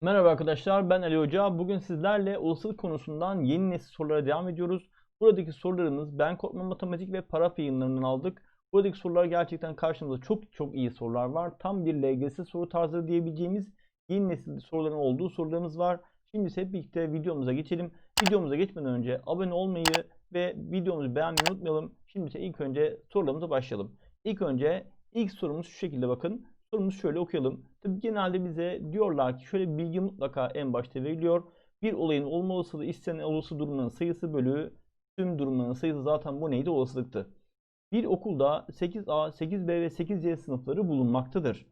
Merhaba arkadaşlar ben Ali Hoca. Bugün sizlerle olasılık konusundan yeni nesil sorulara devam ediyoruz. Buradaki sorularımız Ben Korkma Matematik ve Paraf yayınlarından aldık. Buradaki sorular gerçekten karşımızda çok çok iyi sorular var. Tam bir LGS soru tarzı diyebileceğimiz yeni nesil soruların olduğu sorularımız var. Şimdi ise hep birlikte videomuza geçelim. Videomuza geçmeden önce abone olmayı ve videomuzu beğenmeyi unutmayalım. Şimdi ise ilk önce sorularımıza başlayalım. İlk önce ilk sorumuz şu şekilde bakın. Sorumuzu şöyle okuyalım. Tabii genelde bize diyorlar ki şöyle bir bilgi mutlaka en başta veriliyor. Bir olayın olma olasılığı istenen olası durumların sayısı bölü tüm durumların sayısı zaten bu neydi? Olasılıktı. Bir okulda 8A, 8B ve 8C sınıfları bulunmaktadır.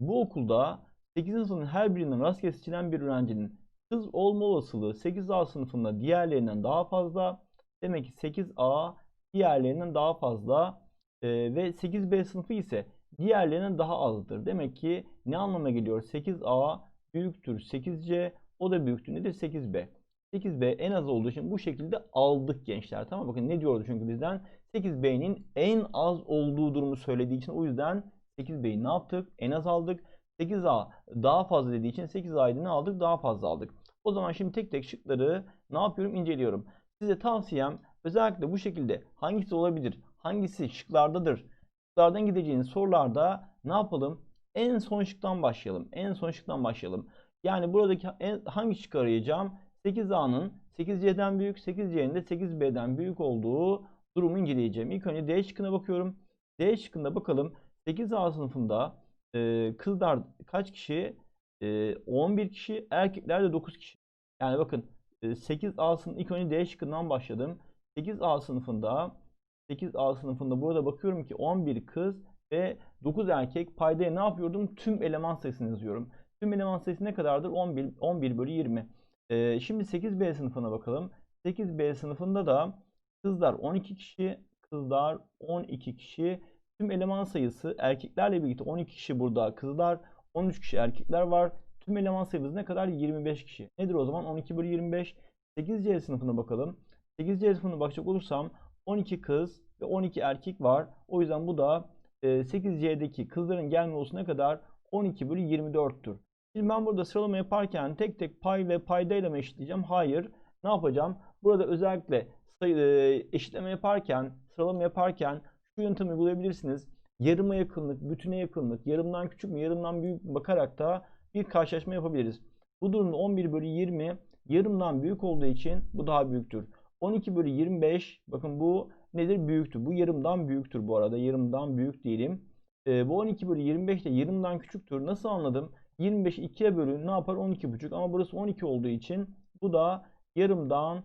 Bu okulda 8. sınıfın her birinden rastgele seçilen bir öğrencinin kız olma olasılığı 8A sınıfında diğerlerinden daha fazla. Demek ki 8A diğerlerinden daha fazla Ee, ve 8B sınıfı ise diğerlerinden daha azdır. Demek ki ne anlama geliyor? 8A büyüktür 8C o da büyüktür nedir? 8B. 8B en az olduğu için bu şekilde aldık gençler. Tamam bakın ne diyordu çünkü bizden? 8B'nin en az olduğu durumu söylediği için o yüzden 8B'yi ne yaptık? En az aldık. 8A daha fazla dediği için 8A'yı ne aldık? Daha fazla aldık. O zaman şimdi tek tek şıkları ne yapıyorum? İnceliyorum. Size tavsiyem özellikle bu şekilde hangisi olabilir? Hangisi şıklardadır? Şıklardan gideceğiniz sorularda ne yapalım? En son şıktan başlayalım. En son şıktan başlayalım. Yani buradaki en, hangi şıkkı arayacağım? 8A'nın 8C'den büyük, 8C'nin de 8B'den büyük olduğu durumu inceleyeceğim. İlk önce D şıkkına bakıyorum. D şıkkında bakalım 8A sınıfında e, kızlar kaç kişi? E, 11 kişi, erkekler de 9 kişi. Yani bakın e, 8A sınıfı ilk önce D şıkkından başladım. 8A sınıfında 8A sınıfında burada bakıyorum ki 11 kız ve 9 erkek paydaya ne yapıyordum? Tüm eleman sayısını yazıyorum. Tüm eleman sayısı ne kadardır? 11, 11 bölü 20. Ee, şimdi 8B sınıfına bakalım. 8B sınıfında da kızlar 12 kişi, kızlar 12 kişi. Tüm eleman sayısı erkeklerle birlikte 12 kişi burada kızlar, 13 kişi erkekler var. Tüm eleman sayımız ne kadar? 25 kişi. Nedir o zaman? 12 bölü 25. 8C sınıfına bakalım. 8C sınıfına bakacak olursam 12 kız ve 12 erkek var. O yüzden bu da 8C'deki kızların gelme olsun ne kadar? 12 bölü 24'tür. Şimdi ben burada sıralama yaparken tek tek pay ve paydayla mı eşitleyeceğim? Hayır. Ne yapacağım? Burada özellikle sayı, eşitleme yaparken, sıralama yaparken şu yöntemi uygulayabilirsiniz. Yarıma yakınlık, bütüne yakınlık, yarımdan küçük mü, yarımdan büyük mü bakarak da bir karşılaşma yapabiliriz. Bu durumda 11 bölü 20 yarımdan büyük olduğu için bu daha büyüktür. 12 bölü 25 bakın bu nedir? Büyüktür. Bu yarımdan büyüktür bu arada. Yarımdan büyük diyelim. E, bu 12 bölü 25 de yarımdan küçüktür. Nasıl anladım? 25 2'ye bölün ne yapar? 12,5 ama burası 12 olduğu için bu da yarımdan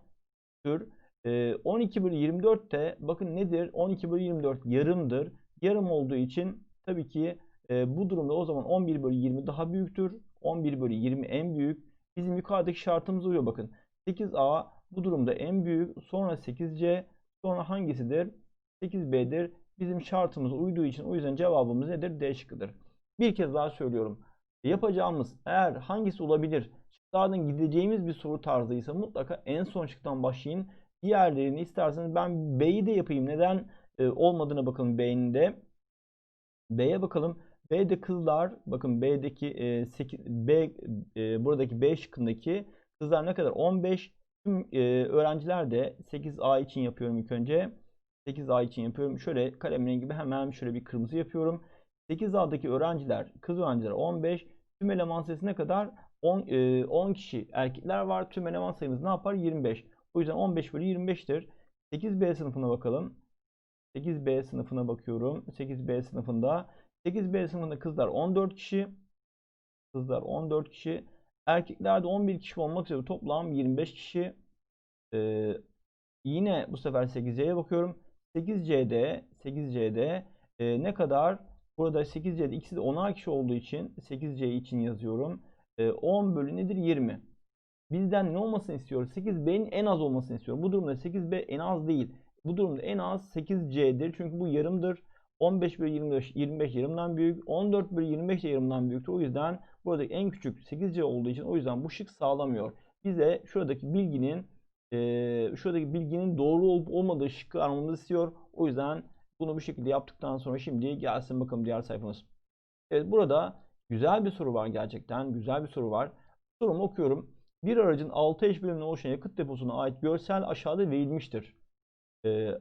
küçüktür. E, 12 bölü 24 de bakın nedir? 12 bölü 24 yarımdır. Yarım olduğu için tabii ki e, bu durumda o zaman 11 bölü 20 daha büyüktür. 11 bölü 20 en büyük. Bizim yukarıdaki şartımız uyuyor bakın. 8A bu durumda en büyük. Sonra 8C. Sonra hangisidir? 8B'dir. Bizim şartımız uyduğu için o yüzden cevabımız nedir? D şıkkıdır. Bir kez daha söylüyorum. Yapacağımız eğer hangisi olabilir? Şıklardan gideceğimiz bir soru tarzıysa mutlaka en son şıktan başlayın. Diğerlerini isterseniz ben B'yi de yapayım. Neden e, olmadığına bakalım B'nin de. B'ye bakalım. B'de kızlar bakın B'deki e, 8, B e, buradaki B şıkkındaki kızlar ne kadar? 15 tüm e, öğrenciler de 8A için yapıyorum ilk önce. 8A için yapıyorum. Şöyle kalem rengi gibi hemen şöyle bir kırmızı yapıyorum. 8A'daki öğrenciler, kız öğrenciler 15. Tüm eleman sayısı ne kadar? 10, e, 10 kişi erkekler var. Tüm eleman sayımız ne yapar? 25. O yüzden 15 bölü 25'tir. 8B sınıfına bakalım. 8B sınıfına bakıyorum. 8B sınıfında 8B sınıfında kızlar 14 kişi. Kızlar 14 kişi. Erkeklerde 11 kişi olmak üzere toplam 25 kişi. Ee, yine bu sefer 8C'ye bakıyorum. 8C'de 8C'de e, ne kadar? Burada 8C'de ikisi de 10'ar kişi olduğu için 8C için yazıyorum. E, 10 bölü nedir? 20. Bizden ne olmasını istiyoruz? 8B'nin en az olmasını istiyorum. Bu durumda 8B en az değil. Bu durumda en az 8C'dir. Çünkü bu yarımdır. 15 bölü 25, 25 yarımdan büyük. 14 bölü 25 de yarımdan büyüktür. O yüzden buradaki en küçük 8C olduğu için o yüzden bu şık sağlamıyor. Bize şuradaki bilginin e, şuradaki bilginin doğru olup olmadığı şıkkı aramamızı istiyor. O yüzden bunu bu şekilde yaptıktan sonra şimdi gelsin bakalım diğer sayfamız. Evet burada güzel bir soru var gerçekten. Güzel bir soru var. Sorumu okuyorum. Bir aracın 6 eş bölümüne oluşan yakıt deposuna ait görsel aşağıda verilmiştir. Ee,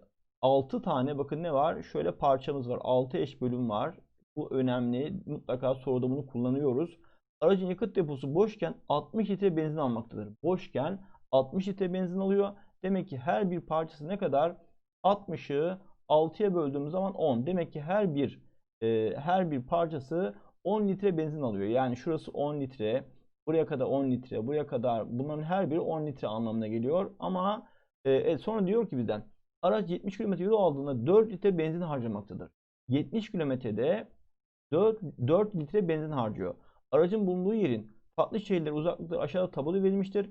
6 tane bakın ne var? Şöyle parçamız var. 6 eş bölüm var. Bu önemli. Mutlaka soruda bunu kullanıyoruz. Aracın yakıt deposu boşken 60 litre benzin almaktadır. Boşken 60 litre benzin alıyor. Demek ki her bir parçası ne kadar? 60'ı 6'ya böldüğümüz zaman 10. Demek ki her bir e, her bir parçası 10 litre benzin alıyor. Yani şurası 10 litre, buraya kadar 10 litre, buraya kadar bunların her biri 10 litre anlamına geliyor. Ama e, evet, sonra diyor ki bizden araç 70 km yol aldığında 4 litre benzin harcamaktadır. 70 kilometrede 4, 4 litre benzin harcıyor. Aracın bulunduğu yerin farklı şehirler uzaklıkları aşağıda tabloda verilmiştir.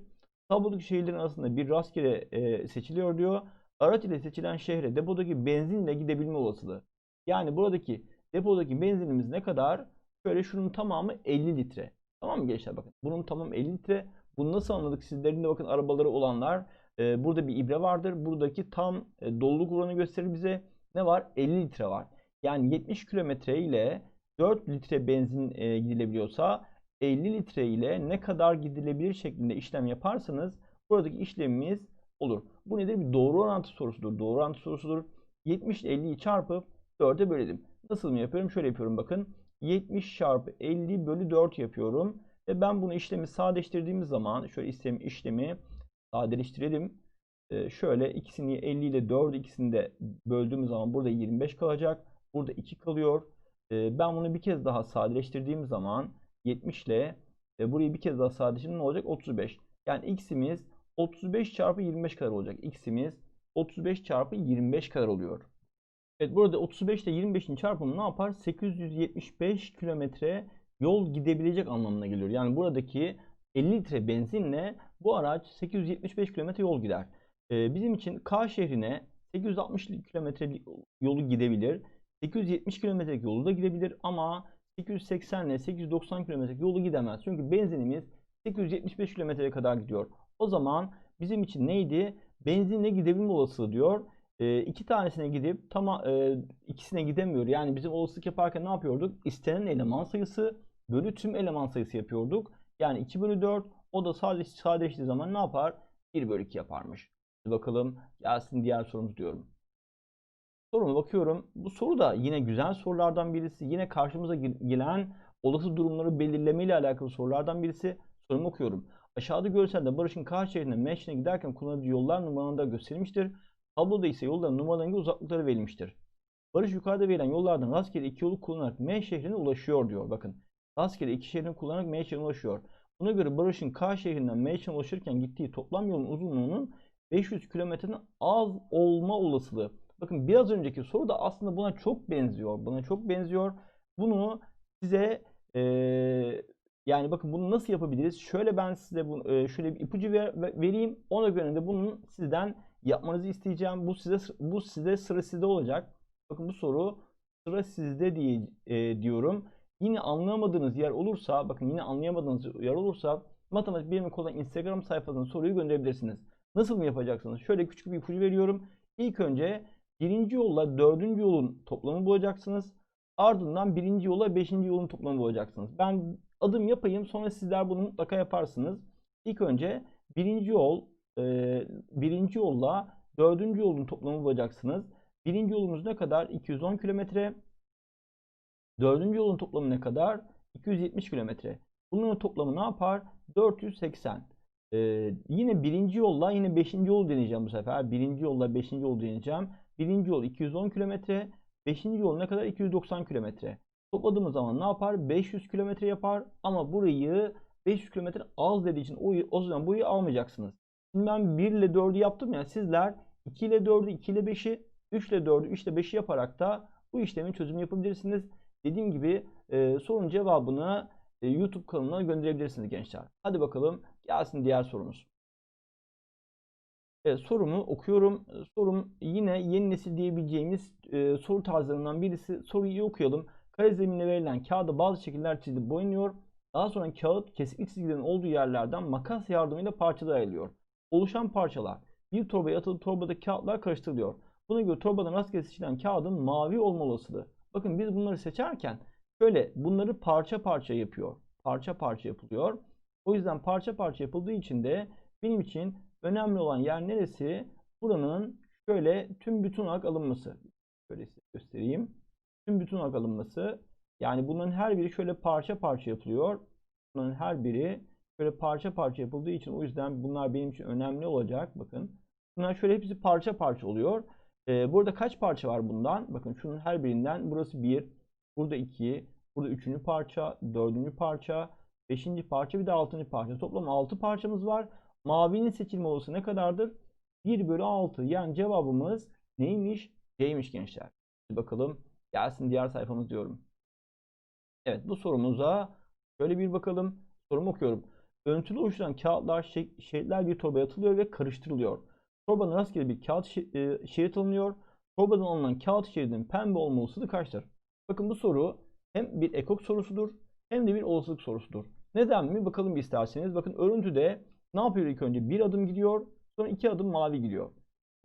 Tablodaki şehirlerin arasında bir rastgele e, seçiliyor diyor. Araç ile seçilen şehre depodaki benzinle gidebilme olasılığı. Yani buradaki depodaki benzinimiz ne kadar? Şöyle şunun tamamı 50 litre. Tamam mı gençler bakın. Bunun tamamı 50 litre. Bunu nasıl anladık? Sizlerin de bakın arabaları olanlar. E, burada bir ibre vardır. Buradaki tam e, doluluk oranı gösterir bize. Ne var? 50 litre var. Yani 70 kilometre ile 4 litre benzin e, gidilebiliyorsa 50 litre ile ne kadar gidilebilir şeklinde işlem yaparsanız buradaki işlemimiz olur. Bu nedir? Bir doğru orantı sorusudur. Doğru orantı sorusudur. 70 ile 50'yi çarpıp 4'e bölelim. Nasıl mı yapıyorum? Şöyle yapıyorum bakın. 70 çarpı 50 bölü 4 yapıyorum. Ve ben bunu işlemi sadeleştirdiğimiz zaman şöyle işlemi, işlemi sadeleştirelim. Ee, şöyle ikisini 50 ile 4 ikisini de böldüğümüz zaman burada 25 kalacak. Burada 2 kalıyor. Ee, ben bunu bir kez daha sadeleştirdiğim zaman 70 ile e, burayı bir kez daha sadeleştirdim ne olacak? 35. Yani x'imiz 35 çarpı 25 kadar olacak. x'imiz 35 çarpı 25 kadar oluyor. Evet burada 35 ile 25'in çarpımı ne yapar? 875 kilometre yol gidebilecek anlamına geliyor. Yani buradaki 50 litre benzinle bu araç 875 kilometre yol gider. Ee, bizim için K şehrine 860 kilometre yolu gidebilir. 870 kilometrelik yolu da gidebilir ama 880 ile 890 kilometrelik yolu gidemez. Çünkü benzinimiz 875 kilometreye kadar gidiyor. O zaman bizim için neydi? Benzinle gidebilme olasılığı diyor. E, iki tanesine gidip tam e, ikisine gidemiyor. Yani bizim olasılık yaparken ne yapıyorduk? İstenen eleman sayısı bölü tüm eleman sayısı yapıyorduk. Yani 2 bölü 4 o da sadece sadeleştiği zaman ne yapar? 1 bölü 2 yaparmış. Bakalım gelsin diğer sorumuz diyorum. Soruma bakıyorum. Bu soru da yine güzel sorulardan birisi. Yine karşımıza gelen olası durumları belirleme ile alakalı sorulardan birisi. Sorumu okuyorum. Aşağıda görselde Barış'ın K şehrine giderken kullanıcı yollar numaralarında gösterilmiştir. Tabloda ise yolların numaralarının uzaklıkları verilmiştir. Barış yukarıda verilen yollardan rastgele iki yolu kullanarak M şehrine ulaşıyor diyor. Bakın rastgele iki şehrini kullanarak M şehrine ulaşıyor. Buna göre Barış'ın K şehrinden M şehrine ulaşırken gittiği toplam yolun uzunluğunun 500 kilometreden az olma olasılığı. Bakın biraz önceki soru da aslında buna çok benziyor. Buna çok benziyor. Bunu size e, yani bakın bunu nasıl yapabiliriz? Şöyle ben size bu, e, şöyle bir ipucu ver, vereyim. Ona göre de bunun sizden yapmanızı isteyeceğim. Bu size bu size sıra sizde olacak. Bakın bu soru sıra sizde diye e, diyorum. Yine anlayamadığınız yer olursa, bakın yine anlayamadığınız yer olursa matematik bilimi kolay Instagram sayfasına soruyu gönderebilirsiniz. Nasıl mı yapacaksınız? Şöyle küçük bir ipucu veriyorum. İlk önce birinci yolla dördüncü yolun toplamı bulacaksınız. Ardından birinci yolla beşinci yolun toplamı bulacaksınız. Ben adım yapayım sonra sizler bunu mutlaka yaparsınız. İlk önce birinci yol e, birinci yolla dördüncü yolun toplamı bulacaksınız. Birinci yolumuz ne kadar? 210 kilometre. Dördüncü yolun toplamı ne kadar? 270 kilometre. Bunun toplamı ne yapar? 480. Ee, yine birinci yolla yine beşinci yol deneyeceğim bu sefer. Birinci yolla beşinci yol deneyeceğim. Birinci yol 210 kilometre. Beşinci yol ne kadar? 290 kilometre. Topladığımız zaman ne yapar? 500 kilometre yapar. Ama burayı 500 kilometre az dediği için o, o zaman burayı almayacaksınız. Şimdi ben 1 ile 4'ü yaptım ya sizler 2 ile 4'ü 2 ile 5'i 3 ile 4'ü 3 ile 5'i yaparak da bu işlemin çözümü yapabilirsiniz. Dediğim gibi e, sorunun cevabını e, YouTube kanalına gönderebilirsiniz gençler. Hadi bakalım gelsin diğer sorumuz. Evet, sorumu okuyorum. Sorum yine yeni nesil diyebileceğimiz e, soru tarzlarından birisi. Soruyu iyi okuyalım. Kare zeminine verilen kağıda bazı şekiller çizilip boyanıyor. Daha sonra kağıt kesikli çizgilerin olduğu yerlerden makas yardımıyla parçalara ayrılıyor. Oluşan parçalar bir torbaya atılıp torbadaki kağıtlar karıştırılıyor. Buna göre torbadan rastgele seçilen kağıdın mavi olma olasılığı. Bakın biz bunları seçerken şöyle bunları parça parça yapıyor. Parça parça yapılıyor. O yüzden parça parça yapıldığı için de benim için önemli olan yer neresi? Buranın şöyle tüm bütün olarak alınması. Şöyle size göstereyim. Tüm bütün olarak alınması. Yani bunların her biri şöyle parça parça yapılıyor. Bunların her biri şöyle parça parça yapıldığı için o yüzden bunlar benim için önemli olacak. Bakın. Bunlar şöyle hepsi parça parça oluyor. Ee, burada kaç parça var bundan? Bakın şunun her birinden burası 1, burada 2, burada 3. parça, 4. parça, 5. parça bir de 6. parça. Toplam 6 parçamız var. Mavinin seçilme olasılığı ne kadardır? 1 bölü 6. Yani cevabımız neymiş? C'ymiş gençler. Hadi bakalım gelsin diğer sayfamız diyorum. Evet bu sorumuza şöyle bir bakalım. Sorumu okuyorum. Örüntülü oluşturan kağıtlar şeritler bir torbaya atılıyor ve karıştırılıyor. Torbadan rastgele bir kağıt e, şerit alınıyor. Torbadan alınan kağıt şeridinin pembe olma olasılığı kaçtır? Bakın bu soru hem bir ekok sorusudur hem de bir olasılık sorusudur. Neden mi? Bakalım bir isterseniz. Bakın örüntüde ne yapıyor ilk önce? Bir adım gidiyor, sonra iki adım mavi gidiyor.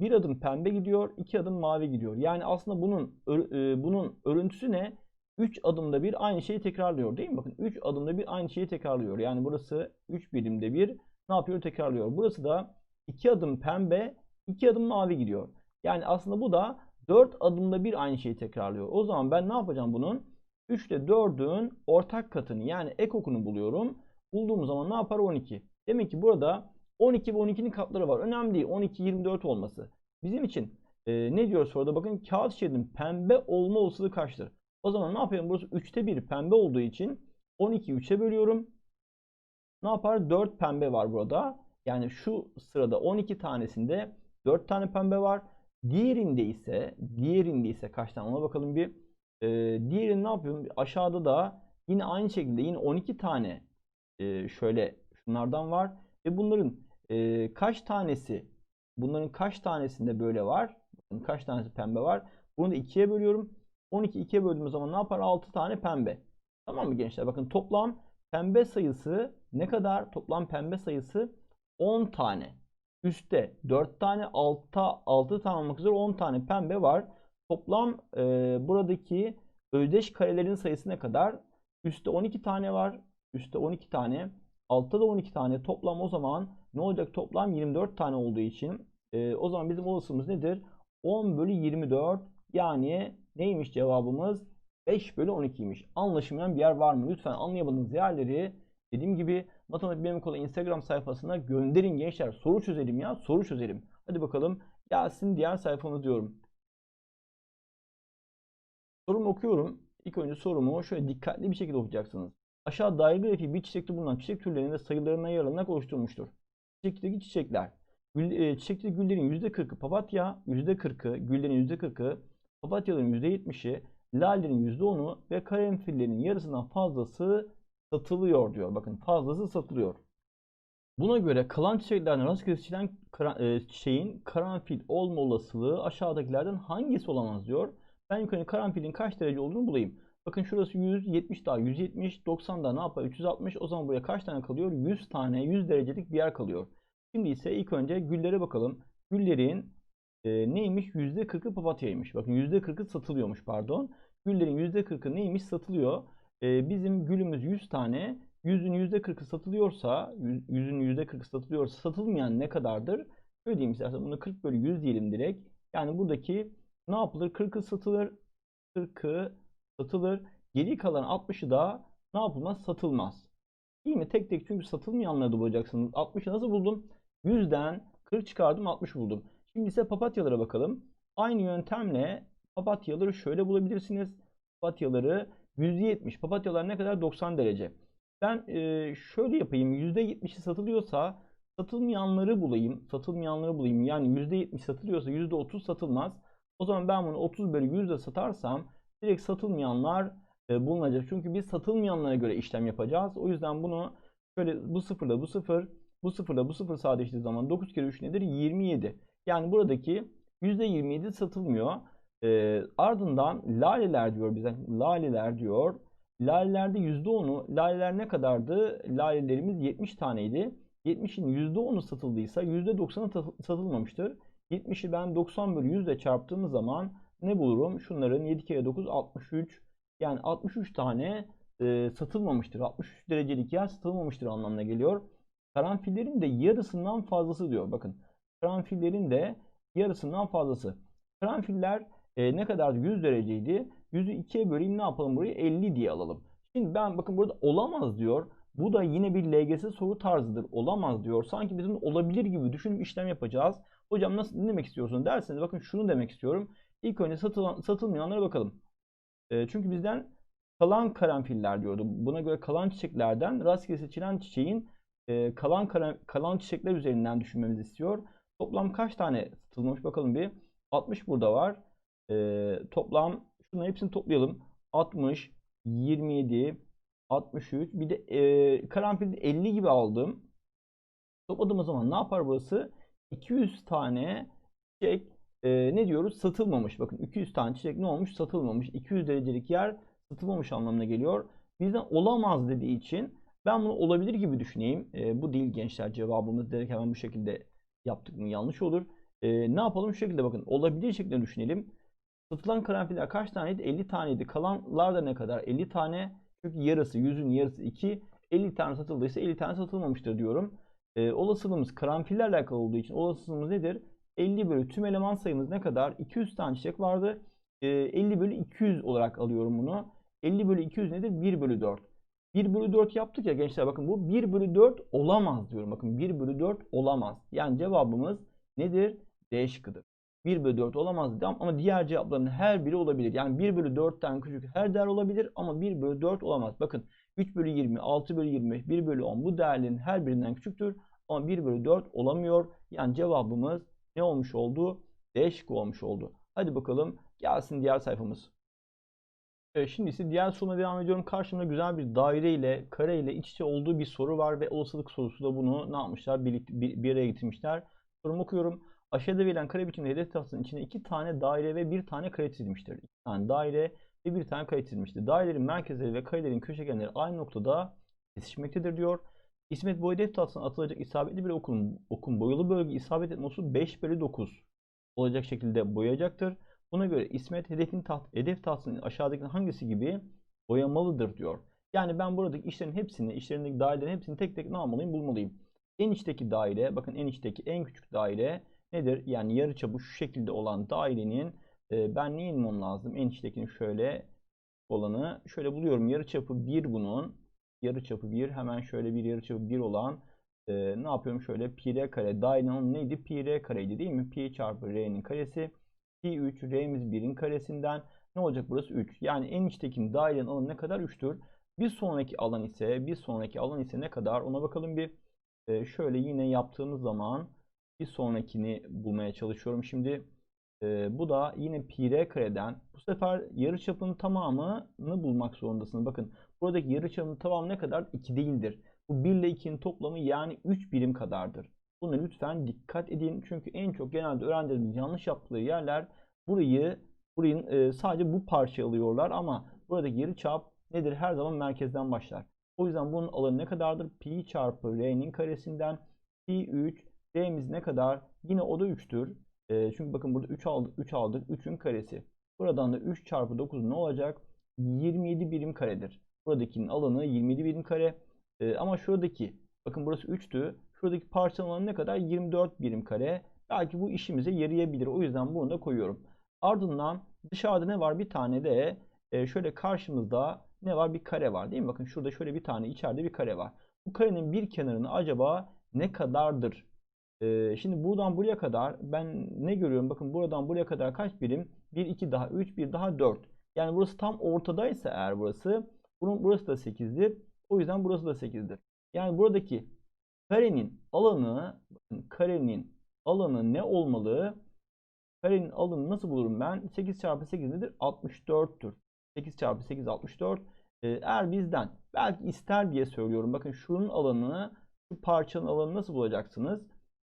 Bir adım pembe gidiyor, iki adım mavi gidiyor. Yani aslında bunun e, bunun örüntüsü ne? 3 adımda bir aynı şeyi tekrarlıyor değil mi? Bakın 3 adımda bir aynı şeyi tekrarlıyor. Yani burası 3 birimde bir ne yapıyor? Tekrarlıyor. Burası da 2 adım pembe, 2 adım mavi gidiyor. Yani aslında bu da 4 adımda bir aynı şeyi tekrarlıyor. O zaman ben ne yapacağım bunun? 3 ile 4'ün ortak katını yani ekokunu buluyorum. Bulduğum zaman ne yapar? 12. Demek ki burada 12 ve 12'nin katları var. Önemli değil. 12, 24 olması. Bizim için e, ne diyor soruda? Bakın kağıt şeridinin pembe olma olasılığı kaçtır? O zaman ne yapıyorum? Burası 3'te 1 pembe olduğu için 12'yi 3'e bölüyorum. Ne yapar? 4 pembe var burada. Yani şu sırada 12 tanesinde 4 tane pembe var. Diğerinde ise diğerinde ise kaç tane ona bakalım bir. Ee, diğerini ne yapıyorum? Aşağıda da yine aynı şekilde yine 12 tane e, şöyle şunlardan var. Ve bunların e, kaç tanesi bunların kaç tanesinde böyle var? Kaç tanesi pembe var? Bunu da 2'ye bölüyorum. 12 2'ye böldüğümüz zaman ne yapar? 6 tane pembe. Tamam mı gençler? Bakın toplam pembe sayısı ne kadar? Toplam pembe sayısı 10 tane. Üste 4 tane, altta 6 tane olmak üzere 10 tane pembe var. Toplam e, buradaki özdeş karelerin sayısı ne kadar? Üste 12 tane var. Üste 12 tane. Altta da 12 tane. Toplam o zaman ne olacak? Toplam 24 tane olduğu için e, o zaman bizim olasılığımız nedir? 10 bölü 24 yani neymiş cevabımız? 5 bölü 12'ymiş. Anlaşılmayan bir yer var mı? Lütfen anlayamadığınız yerleri dediğim gibi Matematik Benim Kolay Instagram sayfasına gönderin gençler. Soru çözelim ya. Soru çözelim. Hadi bakalım gelsin diğer sayfamız diyorum. Sorumu okuyorum. İlk önce sorumu şöyle dikkatli bir şekilde okuyacaksınız. Aşağı grafiği bir çiçekte bulunan çiçek türlerinin de sayılarına yer alınarak oluşturulmuştur. Çiçekteki çiçekler. Gül, e, çiçekteki güllerin %40'ı papatya, %40'ı güllerin %40'ı, papatyaların %70'i, lalelerin %10'u ve karanfillerin yarısından fazlası satılıyor diyor. Bakın fazlası satılıyor. Buna göre kalan çiçeklerden rastgele seçilen e, çiçeğin karanfil olma olasılığı aşağıdakilerden hangisi olamaz diyor. Ben yukarı karanfilin kaç derece olduğunu bulayım. Bakın şurası 100, 70 daha 170, 90 daha ne yapar? 360. O zaman buraya kaç tane kalıyor? 100 tane 100 derecelik bir yer kalıyor. Şimdi ise ilk önce güllere bakalım. Güllerin e, neymiş? %40'ı papatyaymış. Bakın %40'ı satılıyormuş pardon. Güllerin %40'ı neymiş? Satılıyor. E, bizim gülümüz 100 tane. 100'ün %40'ı satılıyorsa, 100'ün %40'ı satılıyorsa satılmayan ne kadardır? Şöyle diyeyim istersen bunu 40 bölü 100 diyelim direkt. Yani buradaki ne yapılır? 40'ı satılır. 40'ı satılır. Geri kalan 60'ı da ne yapılmaz? Satılmaz. Değil mi? Tek tek çünkü satılmayanları da bulacaksınız. 60'ı nasıl buldum? 100'den 40 çıkardım 60 buldum. Şimdi ise papatyalara bakalım. Aynı yöntemle papatyaları şöyle bulabilirsiniz. Papatyaları 170. Papatyalar ne kadar? 90 derece. Ben e, şöyle yapayım. %70'i satılıyorsa satılmayanları bulayım. Satılmayanları bulayım. Yani %70 satılıyorsa %30 satılmaz. O zaman ben bunu 30 bölü 100'de satarsam direkt satılmayanlar e, bulunacak. Çünkü biz satılmayanlara göre işlem yapacağız. O yüzden bunu şöyle bu sıfırla bu sıfır, bu sıfırla bu sıfır sadeleştiği zaman 9 kere 3 nedir? 27. Yani buradaki %27 satılmıyor. E, ardından laleler diyor bize. Laleler diyor. Lalelerde %10'u, laleler ne kadardı? Lalelerimiz 70 taneydi. 70'in %10'u satıldıysa %90'ı satılmamıştır. 70'i ben 90 bölü 100 ile çarptığım zaman ne bulurum? Şunların 7 kere 9 63. Yani 63 tane e, satılmamıştır. 63 derecelik yer satılmamıştır anlamına geliyor. Karanfillerin de yarısından fazlası diyor. Bakın karanfillerin de yarısından fazlası. Karanfiller e, ne kadar 100 dereceydi. 100'ü 2'ye böleyim ne yapalım burayı 50 diye alalım. Şimdi ben bakın burada olamaz diyor. Bu da yine bir LGS soru tarzıdır. Olamaz diyor. Sanki bizim olabilir gibi düşünüp işlem yapacağız. Hocam nasıl ne demek istiyorsun derseniz bakın şunu demek istiyorum. İlk önce satılan, satılmayanlara bakalım. E, çünkü bizden kalan karanfiller diyordu. Buna göre kalan çiçeklerden rastgele seçilen çiçeğin e, kalan kalan çiçekler üzerinden düşünmemizi istiyor. Toplam kaç tane satılmış bakalım bir. 60 burada var. E, toplam şunların hepsini toplayalım. 60, 27, 63 bir de e, karanfil 50 gibi aldım. Topladığımız zaman ne yapar burası? 200 tane çiçek e, ne diyoruz? Satılmamış. Bakın 200 tane çiçek ne olmuş? Satılmamış. 200 derecelik yer satılmamış anlamına geliyor. Bizden olamaz dediği için ben bunu olabilir gibi düşüneyim. E, bu değil gençler cevabımız direkt hemen bu şekilde yaptık mı yanlış olur. E, ne yapalım şu şekilde bakın olabilir şekilde düşünelim. Satılan karanfiller kaç taneydi? 50 taneydi. Kalanlar da ne kadar? 50 tane. Çünkü yarısı, yüzün yarısı 2. 50 tane satıldıysa 50 tane satılmamıştır diyorum. E, olasılığımız karanfille alakalı olduğu için olasılığımız nedir? 50 bölü tüm eleman sayımız ne kadar? 200 tane çiçek vardı. E, 50 bölü 200 olarak alıyorum bunu. 50 bölü 200 nedir? 1 bölü 4. 1 bölü 4 yaptık ya gençler bakın bu 1 bölü 4 olamaz diyorum. Bakın 1 bölü 4 olamaz. Yani cevabımız nedir? D şıkkıdır. 1 bölü 4 olamaz dedim ama diğer cevapların her biri olabilir. Yani 1 bölü 4'ten küçük her değer olabilir ama 1 bölü 4 olamaz. Bakın 3 bölü 20, 6 bölü 25, 1 bölü 10 bu değerlerin her birinden küçüktür. Ama 1 bölü 4 olamıyor. Yani cevabımız ne olmuş oldu? D şıkkı olmuş oldu. Hadi bakalım gelsin diğer sayfamız. Evet, şimdi ise diğer soruna devam ediyorum. Karşımda güzel bir daire ile kare ile iç içe olduğu bir soru var ve olasılık sorusu da bunu ne yapmışlar? Birlikte, bir, bir araya getirmişler. Sorumu okuyorum. Aşağıda verilen kare biçimde hedef tahtasının içine iki tane daire ve bir tane kare çizilmiştir. İki tane daire ve bir tane kare çizilmiştir. Dairelerin merkezleri ve karelerin köşegenleri aynı noktada kesişmektedir diyor. İsmet bu hedef atılacak isabetli bir okun, okun boyalı bölge isabet etmesi 5 bölü 9 olacak şekilde boyayacaktır. Buna göre İsmet hedefin taht, hedef tahtasının aşağıdaki hangisi gibi boyamalıdır diyor. Yani ben buradaki işlerin hepsini, işlerindeki dairelerin hepsini tek tek ne yapmalıyım? Bulmalıyım. En içteki daire, bakın en içteki en küçük daire nedir? Yani yarıçapı şu şekilde olan dairenin e, ben ne inmem lazım? En içtekinin şöyle olanı şöyle buluyorum. Yarıçapı 1 bunun. Yarıçapı 1 hemen şöyle bir yarıçapı 1 olan e, ne yapıyorum? Şöyle pi r kare. Dairenin neydi? Pi r kareydi değil mi? Pi çarpı r'nin karesi. Pi 3 r'miz 1'in karesinden ne olacak burası 3. Yani en içteki dairenin alanı ne kadar 3'tür. Bir sonraki alan ise bir sonraki alan ise ne kadar ona bakalım bir. E, şöyle yine yaptığımız zaman bir sonrakini bulmaya çalışıyorum. Şimdi e, bu da yine pi r kareden bu sefer yarıçapın tamamını bulmak zorundasınız. Bakın buradaki yarıçapın tamamı ne kadar? 2 değildir. Bu 1 ile 2'nin toplamı yani 3 birim kadardır. Buna lütfen dikkat edin. Çünkü en çok genelde öğrencilerimiz yanlış yaptığı yerler burayı burayın e, sadece bu parça alıyorlar ama buradaki yarıçap nedir? Her zaman merkezden başlar. O yüzden bunun alanı ne kadardır? Pi çarpı r'nin karesinden pi 3 r'miz ne kadar? Yine o da 3'tür. E, çünkü bakın burada 3 aldık, 3 aldık. 3'ün karesi. Buradan da 3 çarpı 9 ne olacak? 27 birim karedir. Buradakinin alanı 27 birim kare. E, ama şuradaki bakın burası 3'tü. Şuradaki parçanın alanı ne kadar? 24 birim kare. Belki bu işimize yarayabilir. O yüzden bunu da koyuyorum. Ardından dışarıda ne var? Bir tane de e, şöyle karşımızda ne var? Bir kare var değil mi? Bakın şurada şöyle bir tane içeride bir kare var. Bu karenin bir kenarını acaba ne kadardır? E, şimdi buradan buraya kadar ben ne görüyorum? Bakın buradan buraya kadar kaç birim? 1, 2 daha 3, 1 daha 4. Yani burası tam ortadaysa eğer burası bunun burası da 8'dir. O yüzden burası da 8'dir. Yani buradaki karenin alanı karenin alanı ne olmalı? Karenin alanı nasıl bulurum ben? 8 çarpı 8 nedir? 64'tür. 8 çarpı 8 64. Ee, eğer bizden belki ister diye söylüyorum. Bakın şunun alanını şu parçanın alanını nasıl bulacaksınız?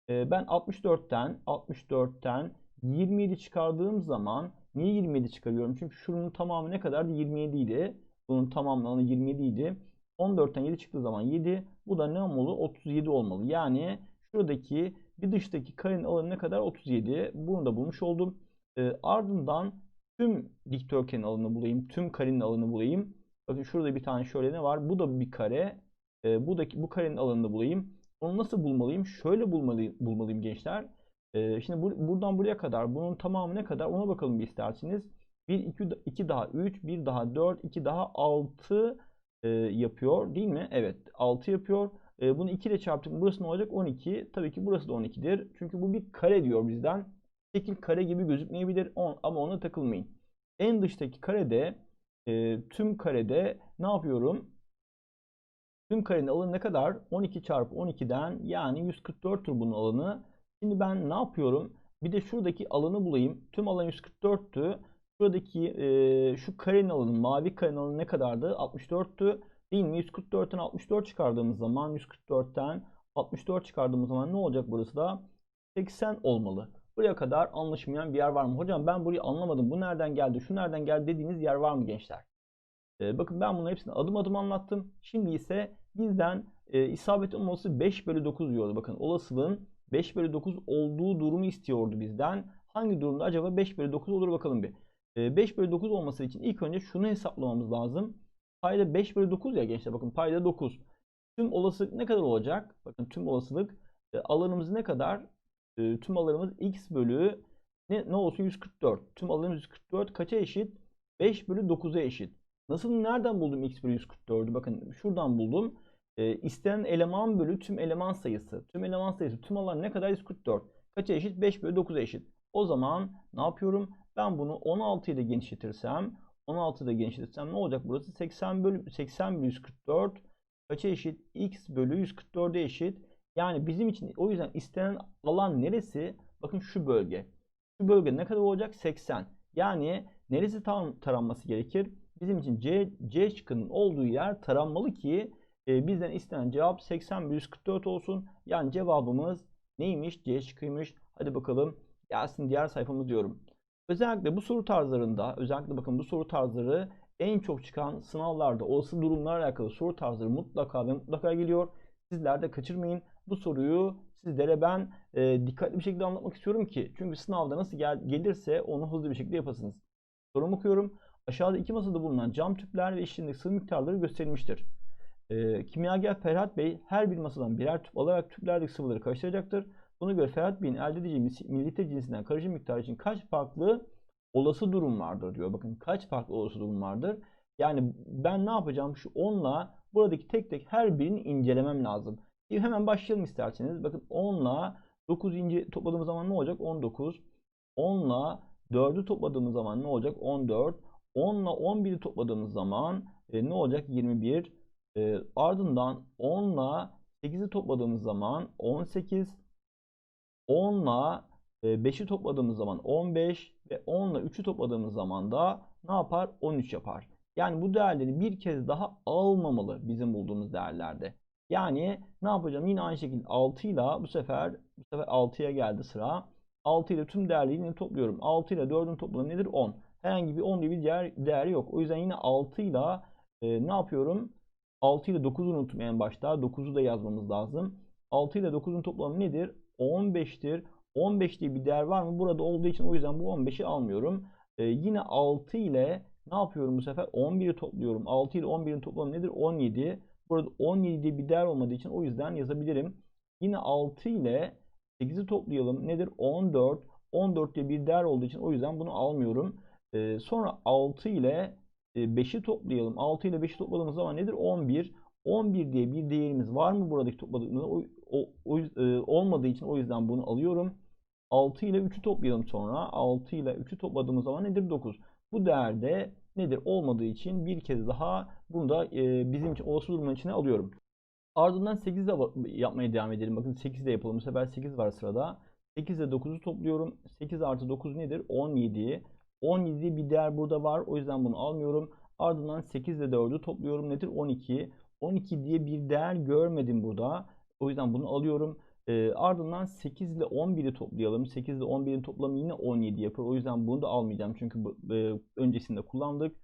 Ee, ben 64'ten 64'ten 27 çıkardığım zaman niye 27 çıkarıyorum? Çünkü şunun tamamı ne kadardı? 27 idi. Bunun tamamının alanı 27 idi. 14'ten 7 çıktığı zaman 7. Bu da ne olmalı? 37 olmalı. Yani şuradaki bir dıştaki karenin alanı ne kadar? 37. Bunu da bulmuş oldum. E, ardından tüm dikdörtgenin alanını bulayım. Tüm karenin alanını bulayım. Bakın şurada bir tane şöyle ne var? Bu da bir kare. E, bu da bu karenin alanını bulayım. Onu nasıl bulmalıyım? Şöyle bulmalıyım, bulmalıyım gençler. E, şimdi bu, buradan buraya kadar bunun tamamı ne kadar? Ona bakalım bir isterseniz. 1, 2, 2 daha 3, 1 daha 4, 2 daha 6 e, yapıyor değil mi? Evet 6 yapıyor. E, bunu 2 ile çarptık. Burası ne olacak? 12. Tabii ki burası da 12'dir. Çünkü bu bir kare diyor bizden. Şekil kare gibi gözükmeyebilir ama ona takılmayın. En dıştaki karede e, tüm karede ne yapıyorum? Tüm karenin alanı ne kadar? 12 çarpı 12'den yani 144'tür bunun alanı. Şimdi ben ne yapıyorum? Bir de şuradaki alanı bulayım. Tüm alan 144'tü. Şuradaki e, şu karenin alanı, mavi karenin alanı ne kadardı? 64'tü. Değil mi? 144'ten 64 çıkardığımız zaman 144'ten 64 çıkardığımız zaman ne olacak burası da? 80 olmalı. Buraya kadar anlaşılmayan bir yer var mı? Hocam ben burayı anlamadım. Bu nereden geldi? Şu nereden geldi dediğiniz yer var mı gençler? Ee, bakın ben bunların hepsini adım adım anlattım. Şimdi ise bizden e, isabet olması 5 bölü 9 diyordu. Bakın olasılığın 5 bölü 9 olduğu durumu istiyordu bizden. Hangi durumda acaba 5 bölü 9 olur bakalım bir. E, 5 bölü 9 olması için ilk önce şunu hesaplamamız lazım. Payda 5 bölü 9 ya gençler bakın payda 9. Tüm olasılık ne kadar olacak? Bakın tüm olasılık e, alanımız ne kadar? E, tüm alanımız x bölü ne, ne olsun 144. Tüm alanımız 144 kaça eşit? 5 bölü 9'a eşit. Nasıl nereden buldum x bölü 144'ü? Bakın şuradan buldum. E, istenen eleman bölü tüm eleman sayısı. Tüm eleman sayısı tüm alan ne kadar? 144. Kaça eşit? 5 bölü 9'a eşit. O zaman ne yapıyorum? Ben bunu 16 ile genişletirsem 16 ile genişletirsem ne olacak burası? 80 bölü 80 bölü 144 kaça eşit? x bölü 144'e eşit. Yani bizim için o yüzden istenen alan neresi? Bakın şu bölge. Şu bölge ne kadar olacak? 80. Yani neresi tam taranması gerekir? Bizim için C, C şıkkının olduğu yer taranmalı ki e, bizden istenen cevap 80 bölü 144 olsun. Yani cevabımız neymiş? C şıkkıymış. Hadi bakalım gelsin diğer sayfamız diyorum. Özellikle bu soru tarzlarında, özellikle bakın bu soru tarzları en çok çıkan sınavlarda olası durumlarla alakalı soru tarzları mutlaka ve mutlaka geliyor. Sizler de kaçırmayın. Bu soruyu sizlere ben e, dikkatli bir şekilde anlatmak istiyorum ki çünkü sınavda nasıl gel gelirse onu hızlı bir şekilde yapasınız. Sorumu okuyorum. Aşağıda iki masada bulunan cam tüpler ve eşliğindeki sıvı miktarları gösterilmiştir. E, kimyager Ferhat Bey her bir masadan birer tüp alarak tüplerdeki sıvıları karıştıracaktır. Buna göre Ferhat Bey'in elde edeceği mililitre cinsinden karışım miktarı için kaç farklı olası durum vardır diyor. Bakın kaç farklı olası durum vardır. Yani ben ne yapacağım? Şu 10 ile buradaki tek tek her birini incelemem lazım. Şimdi hemen başlayalım isterseniz. Bakın 10 ile 9 ince topladığımız zaman ne olacak? 19. 10 ile 4'ü topladığımız zaman ne olacak? 14. 10 ile 11'i topladığımız zaman e, ne olacak? 21. E, ardından 10 ile 8'i topladığımız zaman 18. 10 ile 5'i topladığımız zaman 15 ve 10 ile 3'ü topladığımız zaman da ne yapar? 13 yapar. Yani bu değerleri bir kez daha almamalı bizim bulduğumuz değerlerde. Yani ne yapacağım? Yine aynı şekilde 6 ile bu sefer bu sefer 6'ya geldi sıra. 6 ile tüm değerleri yine topluyorum. 6 ile 4'ün toplamı nedir? 10. Herhangi bir 10 diye bir değer, değer yok. O yüzden yine 6 ile e, ne yapıyorum? 6 ile 9'u unuttum en başta. 9'u da yazmamız lazım. 6 ile 9'un toplamı nedir? 15'tir. 15 diye bir değer var mı? Burada olduğu için o yüzden bu 15'i almıyorum. Ee, yine 6 ile ne yapıyorum bu sefer? 11'i topluyorum. 6 ile 11'in toplamı nedir? 17. Burada 17 diye bir değer olmadığı için o yüzden yazabilirim. Yine 6 ile 8'i toplayalım. Nedir? 14. 14 diye bir değer olduğu için o yüzden bunu almıyorum. Ee, sonra 6 ile 5'i e, toplayalım. 6 ile 5'i topladığımız zaman nedir? 11. 11 diye bir değerimiz var mı buradaki topladığımızda? O, o, e, olmadığı için o yüzden bunu alıyorum. 6 ile 3'ü toplayalım sonra. 6 ile 3'ü topladığımız zaman nedir? 9. Bu değerde nedir? Olmadığı için bir kez daha bunu da e, bizim için olası durumun içine alıyorum. Ardından 8 de yapmaya devam edelim. Bakın 8 de yapalım. Bu sefer 8 var sırada. 8 ile 9'u topluyorum. 8 artı 9 nedir? 17. 17 bir değer burada var. O yüzden bunu almıyorum. Ardından 8 ile 4'ü topluyorum. Nedir? 12. 12 diye bir değer görmedim burada. O yüzden bunu alıyorum. E, ardından 8 ile 11'i toplayalım. 8 ile 11'in toplamı yine 17 yapar. O yüzden bunu da almayacağım. Çünkü e, öncesinde kullandık.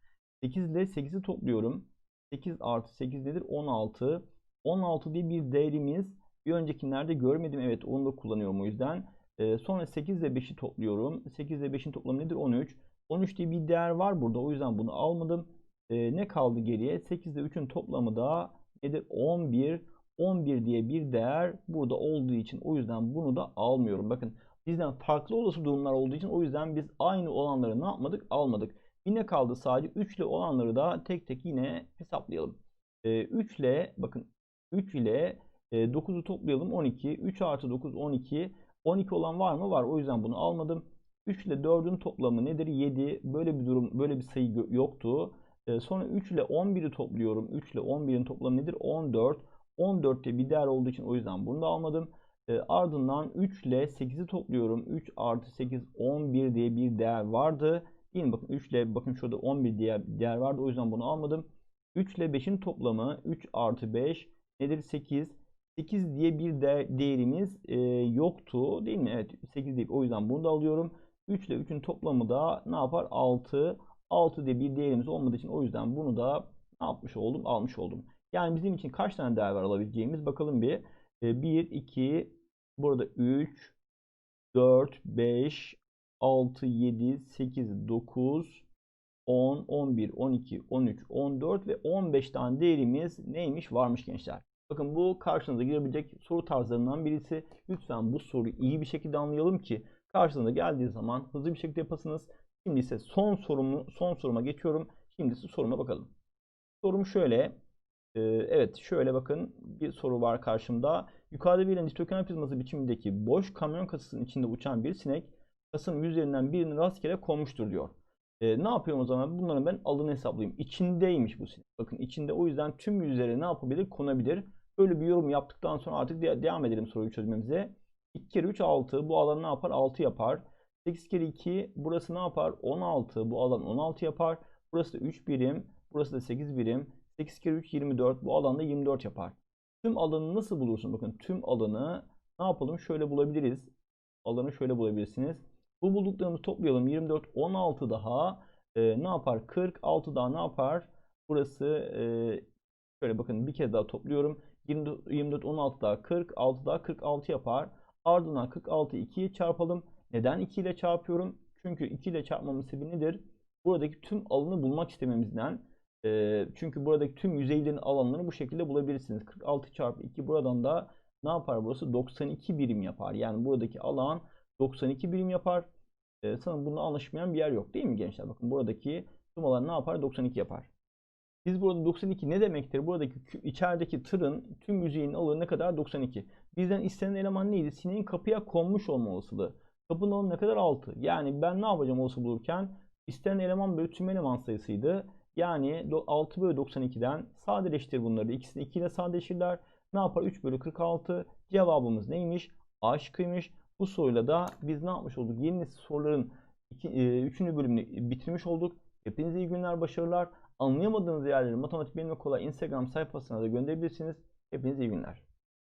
8 ile 8'i topluyorum. 8 artı 8 nedir? 16. 16 diye bir değerimiz bir öncekilerde görmedim. Evet onu da kullanıyorum o yüzden. E, sonra 8 ile 5'i topluyorum. 8 ile 5'in toplamı nedir? 13. 13 diye bir değer var burada. O yüzden bunu almadım. e, ne kaldı geriye? 8 ile 3'ün toplamı da nedir? 11. 11 diye bir değer burada olduğu için o yüzden bunu da almıyorum. Bakın bizden farklı olası durumlar olduğu için o yüzden biz aynı olanları ne yapmadık? Almadık. Yine kaldı sadece 3 ile olanları da tek tek yine hesaplayalım. E, 3 ile bakın 3 ile e, 9'u toplayalım 12. 3 artı 9 12. 12 olan var mı? Var. O yüzden bunu almadım. 3 ile 4'ün toplamı nedir? 7. Böyle bir durum, böyle bir sayı yoktu. E, sonra 3 ile 11'i topluyorum. 3 ile 11'in toplamı nedir? 14. 14'te bir değer olduğu için o yüzden bunu da almadım. E, ardından 3 ile 8'i topluyorum. 3 artı 8 11 diye bir değer vardı. Yine bakın 3 ile bakın şurada 11 diye değer vardı. O yüzden bunu almadım. 3 ile 5'in toplamı 3 artı 5 nedir? 8. 8 diye bir de değerimiz e, yoktu değil mi? Evet 8 değil. O yüzden bunu da alıyorum. 3 ile 3'ün toplamı da ne yapar? 6. 6 diye bir değerimiz olmadığı için o yüzden bunu da ne yapmış oldum? Almış oldum. Yani bizim için kaç tane değer var alabileceğimiz bakalım bir. E, 1, 2, burada 3, 4, 5, 6, 7, 8, 9, 10, 11, 12, 13, 14 ve 15 tane değerimiz neymiş? Varmış gençler. Bakın bu karşınıza gelebilecek soru tarzlarından birisi. Lütfen bu soruyu iyi bir şekilde anlayalım ki karşınıza geldiği zaman hızlı bir şekilde yapasınız. Şimdi ise son sorumu son soruma geçiyorum. Şimdi soruma bakalım. Sorum şöyle. Ee, evet şöyle bakın bir soru var karşımda. Yukarıda verilen dikdörtgen prizması biçimindeki boş kamyon kasasının içinde uçan bir sinek kasanın yüzlerinden birini rastgele konmuştur diyor. Ee, ne yapıyorum o zaman? Bunların ben alını hesaplayayım. İçindeymiş bu sinek. Bakın içinde o yüzden tüm yüzlere ne yapabilir? Konabilir. Böyle bir yorum yaptıktan sonra artık de- devam edelim soruyu çözmemize. 2 kere 3 6. Bu alan ne yapar? 6 yapar. 8 kere 2 burası ne yapar? 16. Bu alan 16 yapar. Burası da 3 birim. Burası da 8 birim. 8 kere 3 24. Bu alanda 24 yapar. Tüm alanı nasıl bulursun? Bakın tüm alanı ne yapalım? Şöyle bulabiliriz. Alanı şöyle bulabilirsiniz. Bu bulduklarımızı toplayalım. 24 16 daha e, ne yapar? 46 daha ne yapar? Burası e, şöyle bakın bir kez daha topluyorum. 24, 24 16 daha 40, 6 daha 46 yapar. Ardından 46 2'ye çarpalım. Neden 2 ile çarpıyorum? Çünkü 2 ile çarpmamın sebebi nedir? Buradaki tüm alanı bulmak istememizden. Ee, çünkü buradaki tüm yüzeylerin alanlarını bu şekilde bulabilirsiniz. 46 çarpı 2 buradan da ne yapar burası? 92 birim yapar. Yani buradaki alan 92 birim yapar. Ee, sanırım bununla anlaşmayan bir yer yok değil mi gençler? Bakın buradaki tüm alan ne yapar? 92 yapar. Biz burada 92 ne demektir? Buradaki içerideki tırın tüm yüzeyin alanı ne kadar? 92. Bizden istenen eleman neydi? Sineğin kapıya konmuş olma olasılığı. Kapının alanı ne kadar? 6. Yani ben ne yapacağım olası bulurken? İstenen eleman bölü tüm eleman sayısıydı. Yani do- 6 bölü 92'den sadeleştir bunları. İkisini 2 ile sadeleşirler. Ne yapar? 3 bölü 46. Cevabımız neymiş? A şıkkıymış. Bu soruyla da biz ne yapmış olduk? Yeni soruların 3. bölümünü bitirmiş olduk. Hepinize iyi günler, başarılar. Anlayamadığınız yerleri Matematik Benim Kolay Instagram sayfasına da gönderebilirsiniz. Hepinize iyi günler.